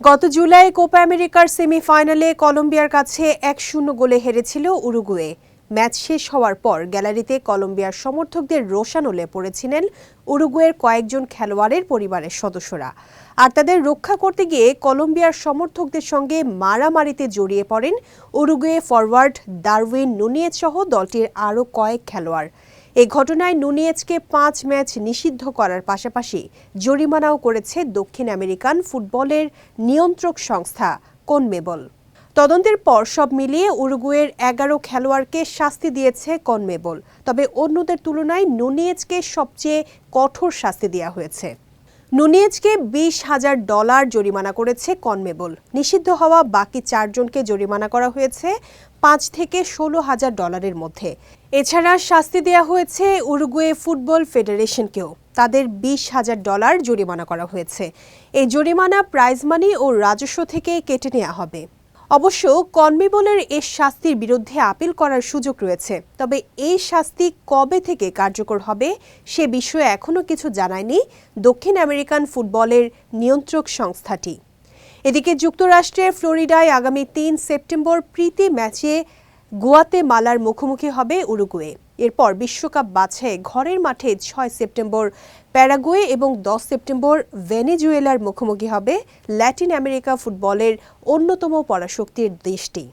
গত জুলাই কোপা আমেরিকার সেমিফাইনালে কলম্বিয়ার কাছে এক শূন্য গোলে হেরেছিল উরুগুয়ে। ম্যাচ শেষ হওয়ার পর গ্যালারিতে কলম্বিয়ার সমর্থকদের রোষানলে পড়েছিলেন উরুগুয়ের কয়েকজন খেলোয়াড়ের পরিবারের সদস্যরা। আর তাদের রক্ষা করতে গিয়ে কলম্বিয়ার সমর্থকদের সঙ্গে মারামারিতে জড়িয়ে পড়েন উরুগুয়ে ফরওয়ার্ড দারউইন নুনিয়েজ সহ দলটির আরও কয়েক খেলোয়াড়। এই ঘটনায় নুনিয়েজকে পাঁচ ম্যাচ নিষিদ্ধ করার পাশাপাশি জরিমানাও করেছে দক্ষিণ আমেরিকান ফুটবলের নিয়ন্ত্রক সংস্থা কনমেবল। তদন্তের পর সব মিলিয়ে উরুগুয়ের এগারো খেলোয়াড়কে শাস্তি দিয়েছে কনমেবল। তবে অন্যদের তুলনায় নুনিয়েজকে সবচেয়ে কঠোর শাস্তি দেওয়া হয়েছে। নুনিয়েজকে বিশ হাজার ডলার জরিমানা করেছে কনমেবল। নিষিদ্ধ হওয়া বাকি চারজনকে জরিমানা করা হয়েছে পাঁচ থেকে ষোলো হাজার ডলারের মধ্যে। এছাড়া শাস্তি দেওয়া হয়েছে উরুগুয়ে ফুটবল ফেডারেশনকেও। তাদের বিশ হাজার ডলার জরিমানা করা হয়েছে। এই জরিমানা প্রাইজ মানি ও রাজস্ব থেকে কেটে নেওয়া হবে। অবশ্য কনমেবলের এ শাস্তির বিরুদ্ধে আপিল করার সুযোগ রয়েছে। তবে এই শাস্তি কবে থেকে কার্যকর হবে সে বিষয়ে এখনও কিছু জানায়নি দক্ষিণ আমেরিকান ফুটবলের নিয়ন্ত্রক সংস্থাটি। এদিকে যুক্তরাষ্ট্রের ফ্লোরিডায় আগামী তিন সেপ্টেম্বর প্রীতি ম্যাচে গুয়াতেমালার মুখোমুখি হবে উরুগুয়ে। এরপর বিশ্বকাপ বাছে ঘরের মাঠে ছয় সেপ্টেম্বর প্যারাগুয়ে এবং দশ সেপ্টেম্বর ভেনেজুয়েলার মুখোমুখি হবে ল্যাটিন আমেরিকা ফুটবলের অন্যতম পরাশক্তির দেশটি।